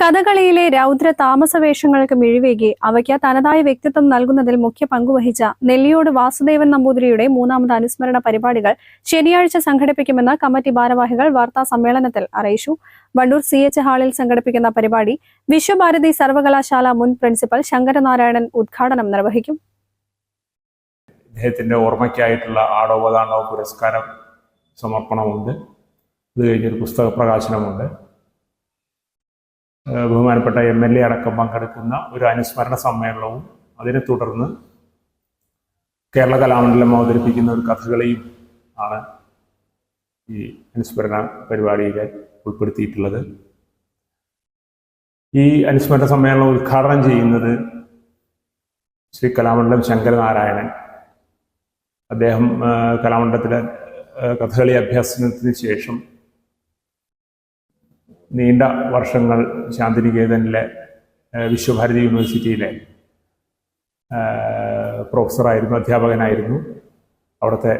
കഥകളിയിലെ രൗദ്ര താമസവേഷങ്ങൾക്ക് മിഴിവേകി അവയ്ക്ക് തനതായ വ്യക്തിത്വം നൽകുന്നതിൽ മുഖ്യ പങ്കുവഹിച്ച നെല്ലിയോട് വാസുദേവൻ നമ്പൂതിരിയുടെ മൂന്നാമത് അനുസ്മരണ പരിപാടികൾ ശനിയാഴ്ച സംഘടിപ്പിക്കുമെന്ന് കമ്മിറ്റി ഭാരവാഹികൾ വാർത്താ സമ്മേളനത്തിൽ അറിയിച്ചു. വണ്ടൂർ സി എച്ച് ഹാളിൽ സംഘടിപ്പിക്കുന്ന പരിപാടി വിശ്വഭാരതി സർവകലാശാല മുൻ പ്രിൻസിപ്പൽ ശങ്കരനാരായണൻ ഉദ്ഘാടനം നിർവഹിക്കും. അദ്ദേഹത്തിന്റെ ഓർമ്മയ്ക്കായിട്ടുള്ള ആടോപതാണ്ഡവ പുരസ്കാരം സമർപ്പണമുണ്ട്. ഇത് കഴിഞ്ഞൊരു പുസ്തക പ്രകാശനമുണ്ട്. ബഹുമാനപ്പെട്ട എം എൽ എ അടക്കം പങ്കെടുക്കുന്ന ഒരു അനുസ്മരണ സമ്മേളനവും അതിനെ തുടർന്ന് കേരള കലാമണ്ഡലം അവതരിപ്പിക്കുന്ന ഒരു കഥകളിയും ആണ് ഈ അനുസ്മരണ പരിപാടിയിൽ ഉൾപ്പെടുത്തിയിട്ടുള്ളത്. ഈ അനുസ്മരണ സമ്മേളനം ഉദ്ഘാടനം ചെയ്യുന്നത് ശ്രീ കലാമണ്ഡലം ശങ്കരനാരായണൻ. അദ്ദേഹം കലാമണ്ഡലത്തിലെ കഥകളി അഭ്യാസത്തിന് ശേഷം നീണ്ട വർഷങ്ങൾ ശാന്തിനികേതനിലെ വിശ്വഭാരതി യൂണിവേഴ്സിറ്റിയിലെ പ്രൊഫസറായിരുന്നു അധ്യാപകനായിരുന്നു. അവിടുത്തെ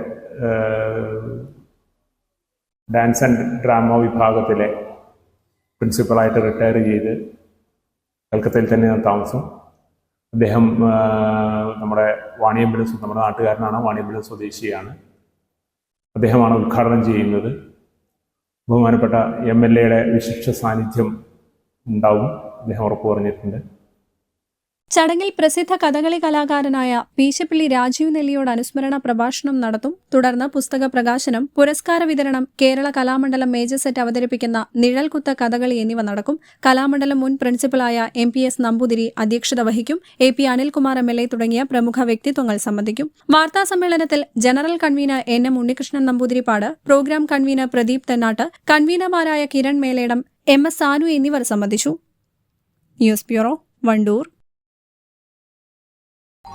ഡാൻസ് ആൻഡ് ഡ്രാമ വിഭാഗത്തിലെ പ്രിൻസിപ്പളായിട്ട് റിട്ടയർ ചെയ്ത് കൽക്കത്തയിൽ തന്നെയാണ് താമസം. അദ്ദേഹം നമ്മുടെ വാണിയമ്പലം നമ്മുടെ നാട്ടുകാരനാണ് വാണിയമ്പലം സ്വദേശിയാണ്. അദ്ദേഹമാണ് ഉദ്ഘാടനം ചെയ്യുന്നത്. ബഹുമാനപ്പെട്ട എം എൽ എയുടെ വിശിഷ്ട സാന്നിധ്യം ഉണ്ടാവും അദ്ദേഹം ഉറപ്പു പറഞ്ഞിട്ടുണ്ട്. ചടങ്ങിൽ പ്രസിദ്ധ കഥകളി കലാകാരനായ പീശപ്പിള്ളി രാജീവ് നെല്ലിയോട് അനുസ്മരണ പ്രഭാഷണം നടത്തും. തുടർന്ന് പുസ്തക പ്രകാശനം പുരസ്കാര വിതരണം കേരള കലാമണ്ഡലം മേജർ സെറ്റ് അവതരിപ്പിക്കുന്ന നിഴൽകുത്ത കഥകളി എന്നിവ നടക്കും. കലാമണ്ഡലം മുൻ പ്രിൻസിപ്പലായ എം പി എസ് നമ്പൂതിരി അധ്യക്ഷത വഹിക്കും. A P Anilkumar M L A തുടങ്ങിയ പ്രമുഖ വ്യക്തിത്വങ്ങൾ സംബന്ധിക്കും. വാർത്താ സമ്മേളനത്തിൽ general convener N M Unnikrishnan Namboothiripad program convener Pradeep Thennattu കൺവീനർമാരായ Kiran Meledam M S Sanu എന്നിവർ സംബന്ധിച്ചു. News bureau Vandoor.